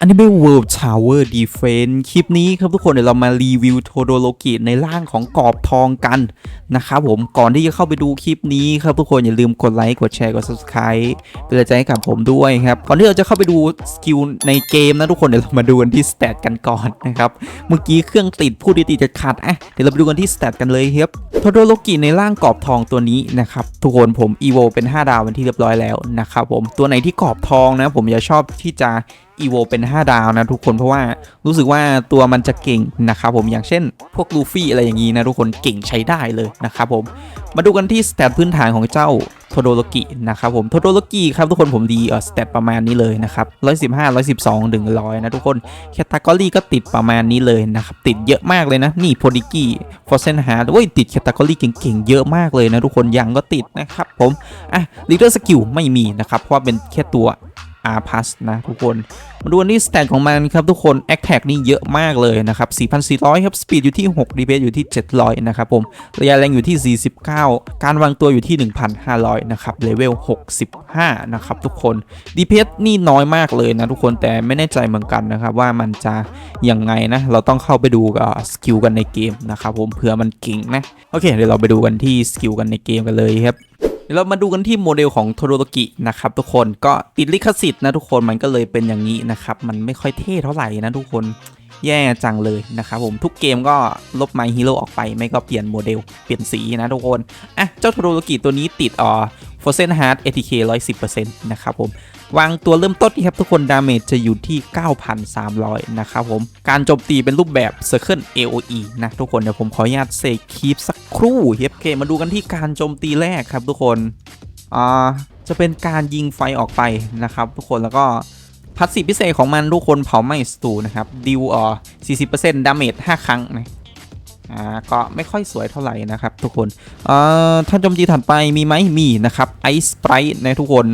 อันนี้เป็น World Tower Defense คลิปนี้ครับทุกคนเดี๋ยวเรามารีวิวโทโดโลกิในร่างของกรอบทองกันนะครับผมก่อนที่จะเข้าไปดูคลิปนี้ครับทุกคนอย่าลืมกดไลค์กดแชร์กด subscribe เป็นกำลังใจให้กับผมด้วยครับก่อนที่เราจะเข้าไปดูสกิลในเกมนะทุกคนเดี๋ยวเรามาดูกันที่สเตตกันก่อนนะครับเมื่อกี้เครื่องติดพูดดีๆจะขาดอะเดี๋ยวเราไปดูกันที่สเตตกันเลยครับโทโดโลกิในร่างกรอบทองตัวนี้นะครับทุกคนผม EVO เป็น 5 ดาวเป็นที่เรียบร้อยแล้วนะครับผมตัวไหนที่กรอบทองนะผมจะชอบที่จะ อีโวเป็น 5 ดาวนะทุกคนเพราะว่ารู้สึกว่าตัวมันจะเก่งนะครับผมอย่างเช่น พวกลูฟี่อะไรอย่างนี้นะทุกคนเก่งใช้ได้เลยนะครับผมมาดูกันที่สเตตพื้นฐานของเจ้าโทโดโลกินะครับผมโทโดโลกิครับทุกคนผมดีเออสเตตประมาณนี้เลยนะครับ115 112ถึง100 นะทุกคนแคตตากรีก็ติดประมาณนี้เลยนะครับติดเยอะมากเลยนะนี่โพดิกี้ฟอร์เซนฮาร์ดโอ้ยติดแคตตากรีเก่งๆเยอะมากเลยนะทุกคนยังก็ติดนะครับผมอะลีดเดอร์สกิลไม่มีนะครับเพราะว่าเป็นแค่ตัว R plus นะทุกคนมาดูอันนี้สแตทของมันครับทุกคน a c t a c นี่เยอะมากเลยนะครับ 4,400 ครับ Speed อยู่ที่ 6 DPS อยู่ที่ 700 นะครับผมระยะแรงอยู่ที่ 49 การวางตัวอยู่ที่ 1,500 นะครับเลเวล 65 นะครับทุกคน DPS นี่น้อยมากเลยนะทุกคนแต่ไม่แน่ใจเหมือนกันนะครับว่ามันจะยังไงนะ เราต้องเข้าไปดูกับสกิลกันในเกมนะครับผมเผื่อมันเก่งนะ โอเคเดี๋ยวเราไปดูกันที่สกิลกันในเกมกันเลยครับเดี๋ยวเรามาดูกันที่โมเดลของโทโรโตกินะครับทุกคนก็ติดลิขสิทธิ์นะทุกคนมันก็เลยเป็นอย่างนี้นะครับมันไม่ค่อยเท่เท่าไหร่นะทุกคนแย่จังเลยนะครับผมทุกเกมก็ลบไมฮีโร่ออกไป ไม่ก็เปลี่ยนโมเดล เปลี่ยนสีนะทุกคน อะ เจ้าโทโรโตกิตัวนี้ติดอ่อ โฟเซนฮาร์ด ATK 110%นะครับผม วางตัวเริ่มต้นครับทุกคนดาเมจจะอยู่ที่ 9,300 นะครับผม การโจมตีเป็นรูปแบบ Circle AOE นะทุกคนเดี๋ยวผมขออนุญาตเซคีปสักครู่เฮฟเคมาดูกันที่การโจมตีแรกครับทุกคนอ่าจะเป็นการยิงไฟออกไปนะครับทุกคนแล้วก็พัสซีพิเศษของมันทุกคนเผาไหม้สตูนะครับดิวอ่อ40%ดาเมจ5 ครั้งนะ อ่าก็ไม่ค่อยสวยเท่าไหร่นะครับทุกคนเอ่อท่านโจมตีถัดไปมีไหมมีนะครับไอซ์ไ r ร t ์นะทุกคน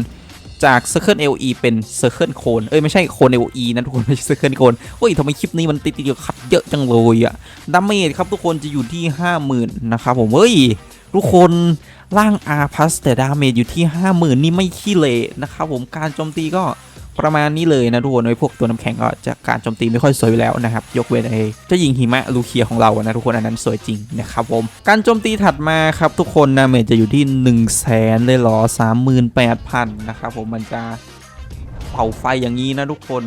จาก Circle LE เป็น Circle Cone เอ้ย ไม่ใช่ Cone LE นะทุกคน ไม่ใช่ Circle Cone โอ้ยทำไมคลิปนี้มันติดติดขัดเยอะจังเลยอะดาเมจครับทุกคนจะอยู่ที่ 50,000 นะครับผมเฮ้ย ทุกคนร่าง R plus แต่ดาเมจอยู่ที่ 50,000 นี่ไม่ขี้เละนะครับผมการโจมตีก็ ประมาณนี้เลยนะทุกคนไอ้พวกตัวน้ำแข็งก็จะการโจมตีไม่ค่อยสวยแล้วนะครับยกเว้นไอ้เจ้าหญิงหิมะลูเคียของเรานะทุกคนอันนั้นสวยจริงนะครับผมการโจมตีถัดมาครับทุกคนดาเมจจะอยู่ที่1 0 0 0 0แสนเลยหรอ38,000นแปดพันนะครับผมมันจะเป่าไฟอย่างนี้นะทุกคน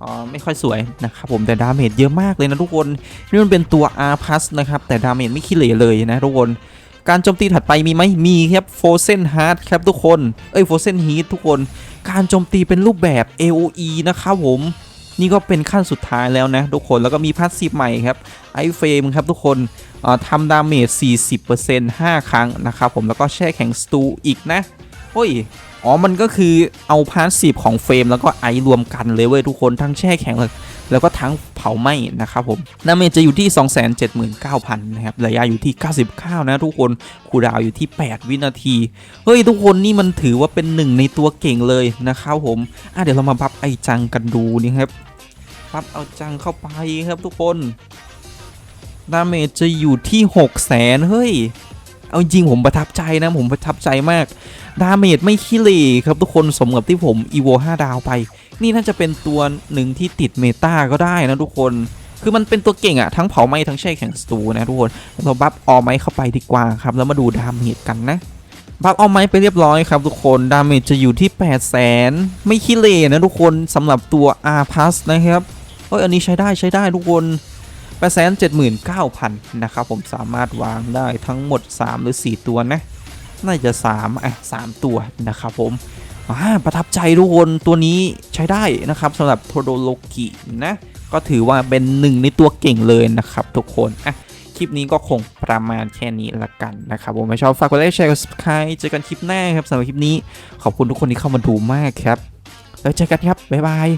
อ๋อไม่ค่อยสวยนะครับผมแต่ดาเมจเยอะมากเลยนะทุกคนนี่มันเป็นตัว R plus นะครับแต่ดาเมจไม่ขี้เหร่เลยนะทุกคนการโจมตีถัดไปมีไหมมีครับ Frozen Heart ครับทุกคน เอ้ย Frozen Heat ทุกคน การโจมตีเป็นรูปแบบ AOE นะครับผม นี่ก็เป็นขั้นสุดท้ายแล้วนะทุกคนแล้วก็มีพาสซีฟใหม่ครับไอเฟมครับทุกคนทำดาเมจ 40% 5 ครั้งนะครับผมแล้วก็แช่แข็งสตูอีกนะเฮ้ยอ๋อ มันก็คือเอาพาสซีฟของเฟรมแล้วก็ไอรวมกันเลยเว้ยทุกคนทั้งแช่แข็งเลยแล้วก็ทั้งาไหม้นะครับผมดาเมจจะอยู่ที่ 279,000 นะครับ ระยะอยู่ที่ 99 นะทุกคนคูดาวอยู่ที่ 8 วินาที เฮ้ย ทุกคนนี่มันถือว่าเป็นหนึ่งในตัวเก่งเลยนะครับผมอะเดี๋ยวเรามาบัฟไอจังกันดูนี่ครับบัฟเอาจังเข้าไปครับทุกคนดาเมจจะอยู่ที่ 6 0 0 0 0 0เฮ้ย เอาจริงผมประทับใจนะผมประทับใจมาก ดาเมจไม่ขี้เหร่ครับทุกคนสมกับที่ผม EVO 5ดาวไป นี่น่าจะเป็นตัวหนึ่งที่ติดเมตาก็ได้นะทุกคนคือมันเป็นตัวเก่งอะทั้งเผาไหม้ทั้งแช่แข็งสตูนะทุกคนเราบัฟออไม้เข้าไปดีกว่าครับ แล้วมาดูดาเมจกันนะบัฟออไม้ไปเรียบร้อยครับทุกคนดาเมจจะอยู่ที่ 8 0 0 0 0 0ไม่ขี้เหร่นะทุกคนสำหรับตัว R plus นะครับเอ้ยอันนี้ใช้ได้ใช้ได้ทุกคน 879,000 นะครับผมสามารถวางได้ทั้งหมด 3 หรือ 4 ตัวนะ น่าจะ 3 อะ 3 ตัวนะครับผมอ่าประทับใจทุกคนตัวนี้ใช้ได้นะครับสำหรับโทโดโลกินะ ก็ถือว่าเป็นหนึ่งในตัวเก่งเลยนะครับทุกคนอะคลิปนี้ก็คงประมาณแค่นี้ละกันนะครับ ผมไม่ชอบฝากกดไลค์แชร์กด subscribe เจอกันคลิปหน้าครับสำหรับคลิปนี้ขอบคุณทุกคนที่เข้ามาดูมากครับ แล้วเจอกันครับ บ๊ายบาย